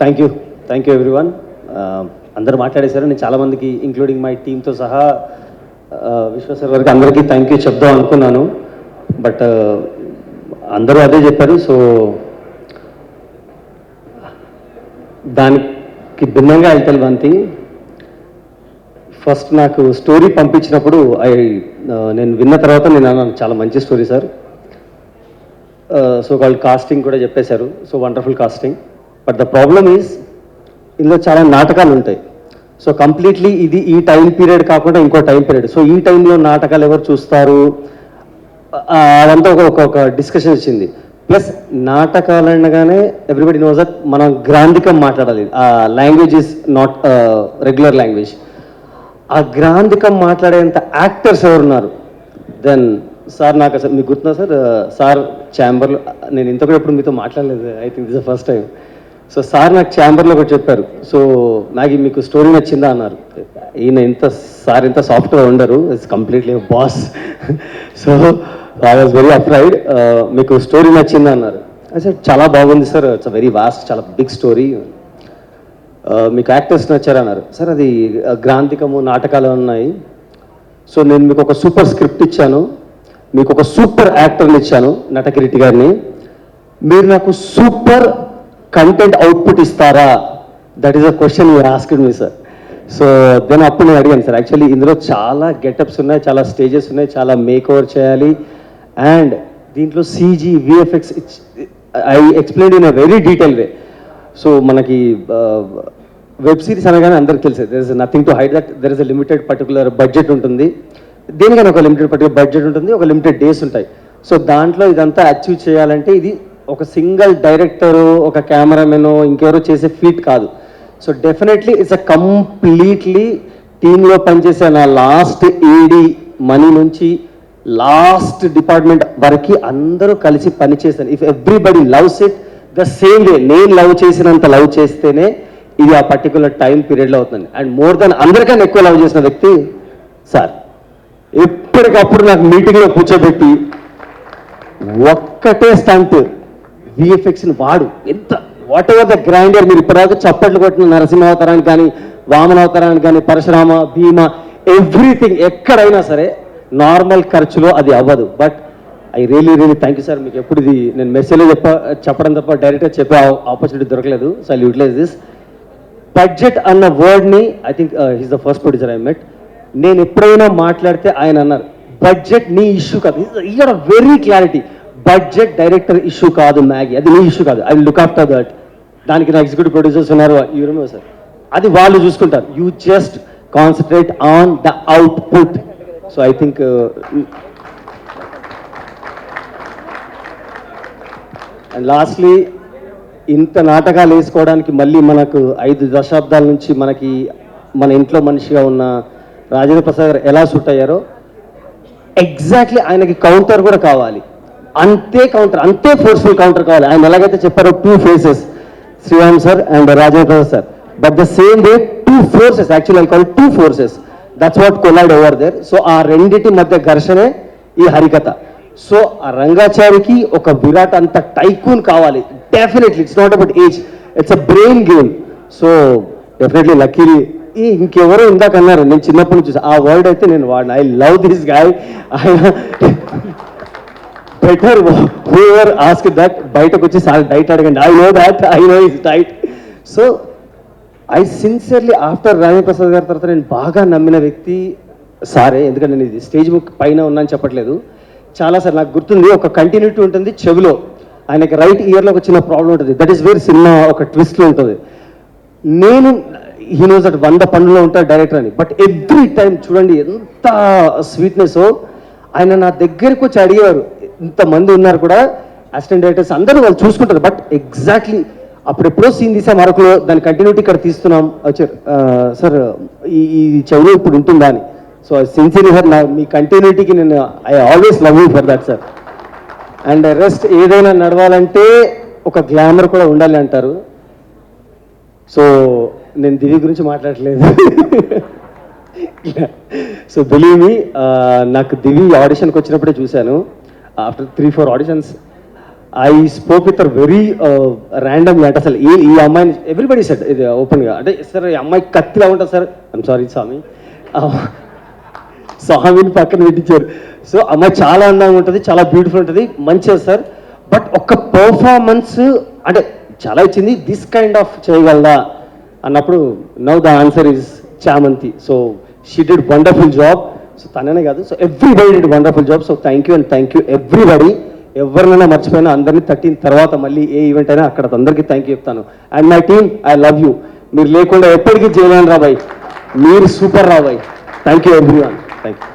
Thank you thank you everyone అందరూ మాట్లాడేశారు. నేను చాలామందికి ఇంక్లూడింగ్ మై టీంతో సహా uh, విశ్వసర్ గారికి అందరికీ థ్యాంక్ యూ చెప్దాం అనుకున్నాను. బట్ uh, అందరూ అదే చెప్పారు. సో దానికి భిన్నంగా వెళ్తాను టెల్ వన్ థింగ్ ఫస్ట్ నాకు స్టోరీ పంపించినప్పుడు ఐ uh, నేను విన్న తర్వాత నేను అన్నాను చాలా మంచి స్టోరీ సార్ సో వాళ్ళు కాస్టింగ్ కూడా చెప్పేశారు. So wonderful casting but the problem is ఇందులో చాలా నాటకాలు ఉంటాయి సో కంప్లీట్లీ ఇది ఈ టైం పీరియడ్ కాకుండా ఇంకో టైం పీరియడ్ సో ఈ టైంలో నాటకాలు ఎవరు చూస్తారు? అదంతా ఒక ఒక- డిస్కషన్ వచ్చింది. ప్లస్ నాటకాలు అనగానే ఎవ్రీబడి నోస్ దట్ మనం గ్రాంధికం మాట్లాడాలి. ఆ language is not regular language ఆ గ్రాంధికం మాట్లాడేంత యాక్టర్స్ ఎవరున్నారు? దెన్ సార్ నాకు అసలు మీకు గుర్తున్నా సార్ సార్ ఛాంబర్లో నేను ఇంత కూడా ఎప్పుడు మీతో మాట్లాడలేదు. I think this first time so sir నాకు ఛాంబర్లో ఒకటి చెప్పారు. సో నాకు మీకు స్టోరీ నచ్చిందా అన్నారు. ఈయన ఇంత సార్ ఇంత సాఫ్ట్గా ఉండరు. It's completely boss so I was very afraid మీకు స్టోరీ నచ్చిందా అన్నారు. సార్ చాలా బాగుంది సార్ ఇట్స్ వెరీ వాస్ట్ చాలా బిగ్ స్టోరీ uh, మీకు యాక్టర్స్ నచ్చారన్నారు సార్ అది ఆ, గ్రాంధికము నాటకాలు ఉన్నాయి. సో నేను మీకు ఒక సూపర్ స్క్రిప్ట్ ఇచ్చాను. మీకు ఒక సూపర్ యాక్టర్ని ఇచ్చాను నటకిరెడ్డి గారిని. మీరు నాకు సూపర్ కంటెంట్ అవుట్పుట్ ఇస్తారా? That is a question you asking me sir so then అప్పుడు నేను అడిగాను సార్ యాక్చువల్లీ ఇందులో చాలా గెటప్స్ ఉన్నాయి చాలా స్టేజెస్ ఉన్నాయి చాలా మేక్ ఓవర్ చేయాలి. అండ్ దీంట్లో CG VFX I explain in a very detail way so మనకి వెబ్ సిరీస్ అనగానే అందరికి తెలుసు. There is nothing to hide that there is a limited particular budget ఉంటుంది. దేనికైనా ఒక లిమిటెడ్ పర్టికులర్ బడ్జెట్ ఉంటుంది ఒక లిమిటెడ్ డేస్ ఉంటాయి. సో దాంట్లో ఇదంతా అచీవ్ చేయాలంటే ఇది ఒక సింగిల్ డైరెక్టరు ఒక కెమెరామెన్ ఇంకెవరో చేసే ఫీట్ కాదు. So definitely it's a completely టీంలో పనిచేసే నా లాస్ట్ ఏడీ మనీ నుంచి లాస్ట్ డిపార్ట్మెంట్ వరకు అందరూ కలిసి పనిచేశారు. If everybody loves it the same way నేను లవ్ చేసినంత లవ్ చేస్తేనే ఇది ఆ పర్టికులర్ టైం పీరియడ్లో అవుతుంది. అండ్ మోర్ దెన్ అందరికన్నా ఎక్కువ లవ్ చేసిన వ్యక్తి సార్. ఎప్పటికప్పుడు నాకు మీటింగ్లో కూర్చోబెట్టి ఒక్కటే స్టంట్ విఎఫ్ఎక్స్ని వాడు. ఎంత వాట్ ఎవర్ ద గ్రాండర్ మీరు ఇప్పటిదాకా చప్పట్లు కొట్టిన నరసింహావతారానికి కానీ వామనావతారానికి కానీ పరశురామ భీమ ఎవ్రీథింగ్ ఎక్కడైనా సరే నార్మల్ ఖర్చులో అది అవ్వదు. But I really really thank you sir మీకు ఎప్పుడు ఇది నేను మెసేజ్లో చెప్ప చెప్పడం తప్ప డైరెక్ట్గా చెప్పే ఆపర్చునిటీ దొరకలేదు. So I utilize this budget అన్న వర్డ్ని I think he's the first producer I met నేను ఎప్పుడైనా మాట్లాడితే ఆయన అన్నారు బడ్జెట్ నీ ఇష్యూ కాదు. ఈ very clarity budget director issue కాదు మ్యాగీ అది నీ ఇష్యూ కాదు. ఐ లుక్ ఆఫ్టర్ దట్ దానికి నా ఎగ్జిక్యూటివ్ ప్రొడ్యూసర్స్ ఉన్నారు. యూరో సార్ అది వాళ్ళు చూసుకుంటారు. You just concentrate on the output so I think and lastly ఇంత నాటకాలు వేసుకోవడానికి మళ్ళీ మనకు ఐదు దశాబ్దాల నుంచి మనకి మన ఇంట్లో మనిషిగా ఉన్న రాజేంద్ర ప్రసాద్ గారు ఎలా సూట్ అయ్యారో ఎగ్జాక్ట్లీ ఆయనకి కౌంటర్ కూడా కావాలి. అంతే కౌంటర్ అంతే ఫోర్స్ఫుల్ కౌంటర్ కావాలి. ఆయన ఎలాగైతే చెప్పారో two faces Sriram sir and Rajendra Prasad sir but the same way two forces actual I call two forces that's what collide over there so ఆ రెండిటి మధ్య ఘర్షణే ఈ హరికథ. సో ఆ రంగాచారికి ఒక విరాట్ అంత టైకూన్ కావాలి. Definitely it's not about age it's a brain game so definitely luckily ఈ ఇంకెవరో ఇందాక అన్నారు నేను చిన్నప్పటి నుంచి ఆ వర్డ్ అయితే నేను వాడిన. ఐ లవ్ దిస్ గాయ్ ఆయన బెటర్ హూఎవర్ ఆస్క్ దట్ బయటకు వచ్చి సార్ డైట్ అడగండి. I know that I know is diet so I sincerely after Rajendra Prasad గారి తర్వాత నేను బాగా నమ్మిన వ్యక్తి సారే. ఎందుకంటే నేను ఇది స్టేజ్ బుక్ పైన ఉన్నాను చెప్పట్లేదు. చాలా సార్ నాకు గుర్తుంది ఒక కంటిన్యూటీ ఉంటుంది చెవిలో. ఆయనకి రైట్ ఇయర్లో ఒక చిన్న ప్రాబ్లం ఉంటుంది. దట్ ఈస్ వేర్ సినిమా ఒక ట్విస్ట్లో ఉంటుంది. నేను హీ నోస్ దట్ వంద పనుల్లో ఉంటాడు డైరెక్టర్ అని. బట్ ఎవ్రీ టైం చూడండి ఎంత స్వీట్నెస్ ఆయన నా దగ్గరికి వచ్చి అడిగేవారు ఇంతమంది ఉన్నారు కూడా అసిస్టెంట్ డైరెక్టర్స్ అందరూ వాళ్ళు చూసుకుంటారు. బట్ ఎగ్జాక్ట్లీ అప్పుడు ఎప్పుడో సీన్ తీసాం అరకులో దాని కంటిన్యూటీ ఇక్కడ తీస్తున్నాం. సార్ ఈ ఈ చెవులో ఇప్పుడు ఉంటుందా అని. సో సిన్సియర్ సార్ నా మీ కంటిన్యూటీకి నేను I always love you for that sir and rest ఏదైనా నడవాలంటే ఒక గ్లామర్ కూడా ఉండాలి అంటారు. సో నేను దివి గురించి మాట్లాడలేదు సో బిలీవ్ మీ నాకు దివి ఆడిషన్కి వచ్చినప్పుడే చూశాను. After three four auditions I spoke with very random అంటే అసలు ఈ ఈ అమ్మాయిని ఎవ్రీబడి సెట్ ఇది ఓపెన్గా అంటే సార్ ఈ అమ్మాయి కత్తిలా ఉంటుంది సార్ ఐమ్ సారీ స్వామి. స్వామిని పక్కన పెట్టించారు. సో అమ్మాయి చాలా అందంగా ఉంటుంది చాలా బ్యూటిఫుల్ ఉంటుంది మంచిది సార్ బట్ ఒక్క పర్ఫార్మెన్స్ అంటే చాలా ఇచ్చింది దిస్ కైండ్ ఆఫ్ చేయగలదా అన్నప్పుడు నవ్ ద ఆన్సర్ ఈజ్ చామంతి. So she did wonderful job so తననే కాదు. So everybody did wonderful job so thank you and thank you everybody ఎవరినైనా మర్చిపోయినా అందరినీ తట్టిన తర్వాత మళ్ళీ ఏ ఈవెంట్ అయినా అక్కడ అందరికీ థ్యాంక్ యూ చెప్తాను. And my team I love you మీరు లేకుండా ఎప్పటికీ చేయలేను రాబాయ్. మీరు super రాబాయ్. Thank you everyone thank you